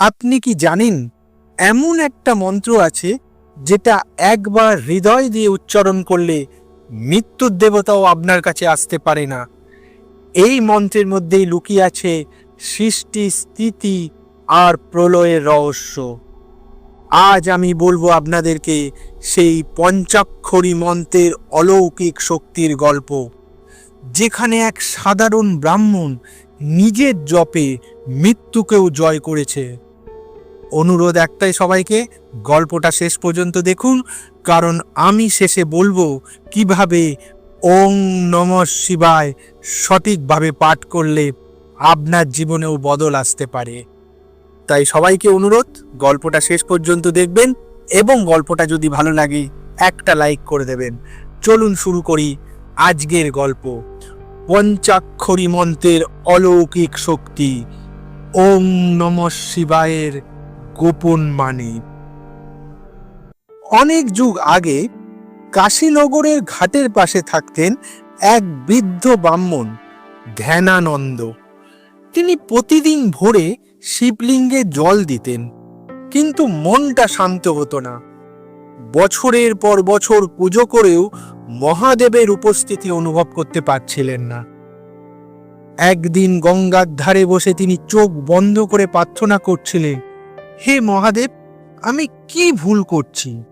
আপনি কি জানেন, এমন একটা মন্ত্র আছে যেটা একবার হৃদয় দিয়ে উচ্চারণ করলে মৃত্যুর দেবতাও আপনার কাছে আসতে পারে না। এই মন্ত্রের মধ্যেই লুকিয়ে আছে সৃষ্টি, স্থিতি আর প্রলয়ের রহস্য। আজ আমি বলব আপনাদেরকে সেই পঞ্চাক্ষরী মন্ত্রের অলৌকিক শক্তির গল্প, যেখানে এক সাধারণ ব্রাহ্মণ নিজের জপে মৃত্যুকেও জয় করেছে। অনুরোধ একটাই সবাইকে, গল্পটা শেষ পর্যন্ত দেখুন, কারণ আমি শেষে বলব কীভাবে ওং নম শিবায় সঠিকভাবে পাঠ করলে আপনার জীবনেও বদল আসতে পারে। তাই সবাইকে অনুরোধ, গল্পটা শেষ পর্যন্ত দেখবেন এবং গল্পটা যদি ভালো লাগে, একটা লাইক করে দেবেন। চলুন শুরু করি আজকের গল্প। পঞ্চাক্ষরী মন্ত্রের অলৌকিক শক্তি, ওং নম শিবায়ের গোপন মানে অনেক যুগ আগে কাশীনগরের ঘাটের পাশে থাকতেন এক বৃদ্ধ ব্রাহ্মণ, ধ্যানানন্দ। তিনি প্রতিদিন ভোরে শিবলিঙ্গে জল দিতেন, কিন্তু মনটা শান্ত হতো না। বছরের পর বছর পুজো করেও মহাদেবের উপস্থিতি অনুভব করতে পারছিলেন না। একদিন গঙ্গার ধারে বসে তিনি চোখ বন্ধ করে প্রার্থনা করছিলেন হে মহাদেব, আমি কি ভুল করছি?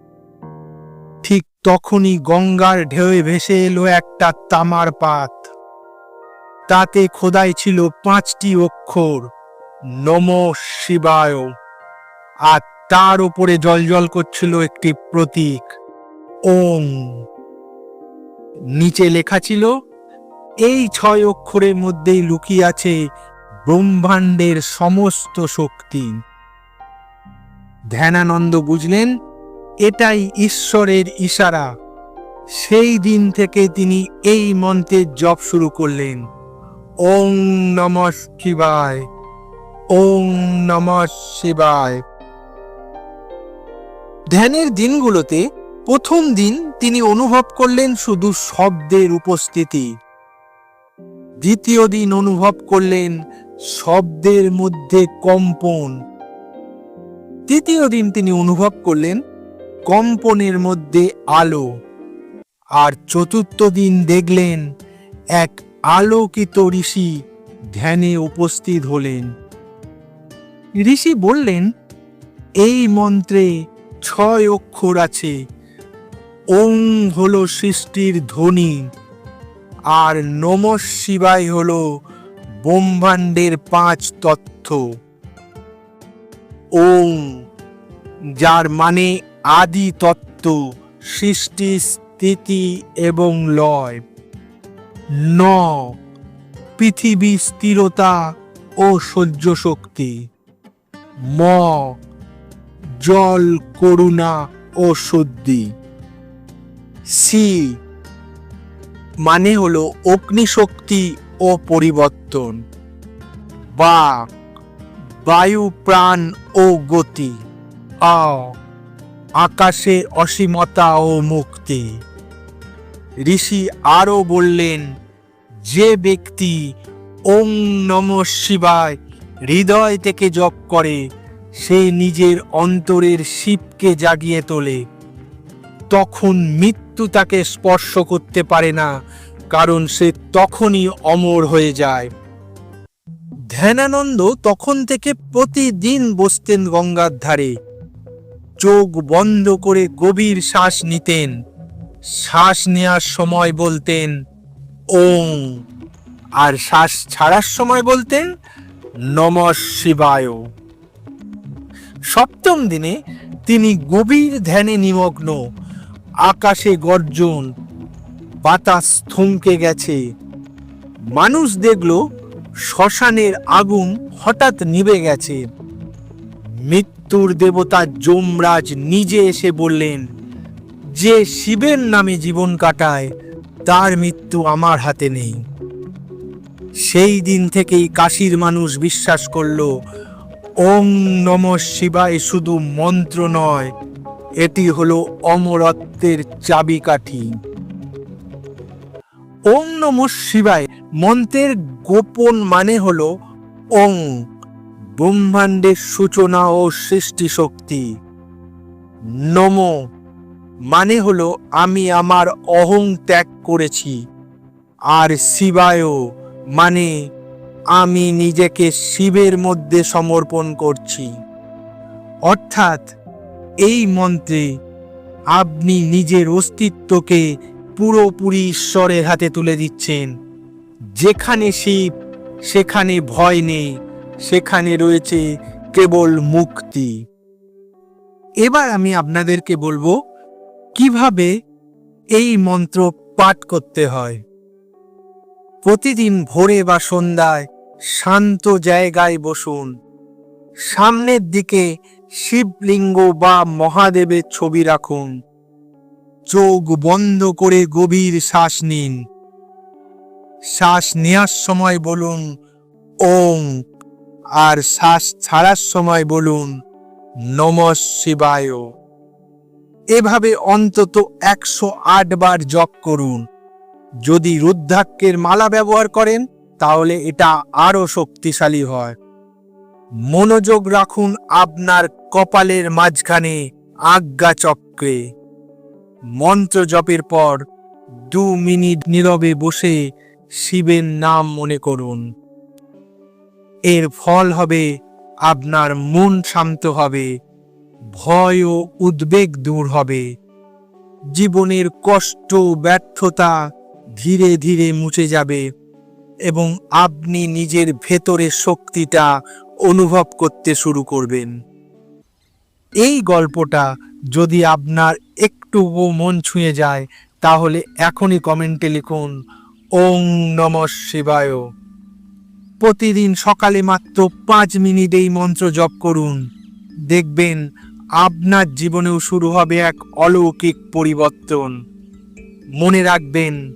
ঠিক তখনই গঙ্গার ঢেউয়ে ভেসে এলো একটা তামার পাত। তাতে খোদাই ছিল পাঁচটি অক্ষর, নম শিবায়। আর তার উপরে জলজল করছিল একটি প্রতীক ওম নিচে লেখা ছিল, এই ছয় অক্ষরের মধ্যেই লুকিয়ে আছে ব্রহ্মাণ্ডের সমস্ত শক্তি। ধ্যানানন্দ বুঝলেন, এটাই ঈশ্বরের ইশারা। সেই দিন থেকে তিনি এই মন্ত্রের জপ শুরু করলেন। ওং নম শিবায় ওং নম শিবায়। ধ্যানের দিনগুলোতে প্রথম দিন তিনি অনুভব করলেন শুধু শব্দের উপস্থিতি। দ্বিতীয় দিন অনুভব করলেন শব্দের মধ্যে কম্পন। তৃতীয় দিন তিনি অনুভব করলেন কম্পনের মধ্যে আলো। আর চতুর্থ দিন দেখলেন এক আলোকিত ঋষি ধ্যানে উপস্থিত হলেন। ঋষি বললেন, এই মন্ত্রে ছয় অক্ষর আছে। ওং হল সৃষ্টির ধ্বনি, আর নম শিবায় হলো ব্রহ্মাণ্ডের পাঁচ তথ্য ওং যার মানে আদি তত্ত্ব সৃষ্টি, স্থিতি এবং লয়। ন, পৃথিবী স্থিরতা ও সহ্য শক্তি। ম, জল, করুণা ও শুদ্ধি সি মানে হলো অগ্নিশক্তি ও পরিবর্তন। বা বায়ু, প্রাণ ও গতি। আ আকাশে অসীমতা ও মুক্তি। ঋষি আরও বললেন, যে ব্যক্তি ওং নম শিবায় হৃদয় থেকে জপ করে, সে নিজের অন্তরের শিবকে জাগিয়ে তোলে। তখন মৃত্যু তাকে স্পর্শ করতে পারে না, কারণ সে তখনই অমর হয়ে যায়। ধ্যানানন্দ তখন থেকে প্রতিদিন বসতেন গঙ্গার ধারে। চোখ বন্ধ করে গভীর শ্বাস নিতেন। শ্বাস নেওয়ার সময় বলতেন ওং আর শ্বাস ছাড়ার সময় বলতেন, নম শিবায়। সপ্তম দিনে তিনি গভীর ধ্যানে নিমগ্ন। আকাশে গর্জন, বাতাস থমকে গেছে। মানুষ দেখল শ্মশানের আগুন হঠাৎ নিভে গেছে। মৃত্যুর দেবতা যমরাজ নিজে এসে বললেন, যে শিবের নামে জীবন কাটায়, তার মৃত্যু আমার হাতে নেই। সেই দিন থেকেই কাশির মানুষ বিশ্বাস করল, ওং নম শিবায় শুধু মন্ত্র নয়, এটি হলো অমরত্বের চাবিকাঠি। ওং নম শিবায়। মন্ত্রের গোপন মানে হলো ওং, ব্রহ্মাণ্ডের সূচনা ও সৃষ্টি শক্তি নম মানে হলো আমি আমার অহং ত্যাগ করেছি। আর শিবায় মানে আমি নিজেকে শিবের মধ্যে সমর্পণ করছি। অর্থাৎ এই মন্ত্রে আপনি নিজের অস্তিত্বকে পুরোপুরি ঈশ্বরের হাতে তুলে দিচ্ছেন। যেখানে শিব, সেখানে ভয় নেই, সেখানে রয়েছে কেবল মুক্তি। এবার আমি আপনাদেরকে বলব, কীভাবে এই মন্ত্র পাঠ করতে হয়। প্রতিদিন ভোরে বা সন্ধ্যায় শান্ত জায়গায় বসুন। সামনের দিকে শিবলিঙ্গ বা মহাদেবের ছবি রাখুন। চোখ বন্ধ করে গভীর শ্বাস নিন। শ্বাস নেওয়ার সময় বলুন ওং আর শ্বাস ছাড়ার সময় বলুন, নম শিবায়। এভাবে অন্তত একশো আট বার জপ করুন। যদি রুদ্রাক্ষের মালা ব্যবহার করেন, তাহলে এটা আরও শক্তিশালী হয়। মনোযোগ রাখুন আপনার কপালের মাঝখানে আজ্ঞা চক্রে মন্ত্র জপের পর দু মিনিট নীরবে বসে শিবের নাম মনে করুন। এর ফল হবে, আপনার মন শান্ত হবে, ভয় ও উদ্বেগ দূর হবে। জীবনের কষ্ট ব্যর্থতা ধীরে ধীরে মুছে যাবে এবং আপনি নিজের ভেতরের শক্তিটা অনুভব করতে শুরু করবেন। এই গল্পটা যদি আপনার একটুও মন ছুঁয়ে যায়, তাহলে এখনই কমেন্টে লিখুন, ওং নম শিবায়। প্রতিদিন সকালে মাত্র পাঁচ মিনিট এই মন্ত্র জপ করুন। দেখবেন আপনার জীবনেও শুরু হবে এক অলৌকিক পরিবর্তন। মনে রাখবেন,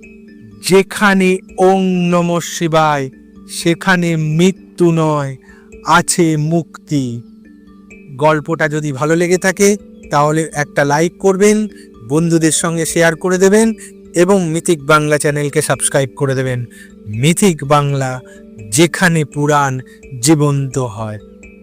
যেখানে ওং নম শিবায় সেখানে মৃত্যু নয়, আছে মুক্তি। গল্পটা যদি ভালো লেগে থাকে তাহলে একটা লাইক করবেন, বন্ধুদের সঙ্গে শেয়ার করে দেবেন এবং মিথিক বাংলা চ্যানেলকে সাবস্ক্রাইব করে দেবেন। মিথিক বাংলা, যেখানে পুরাণ জীবন্ত হয়।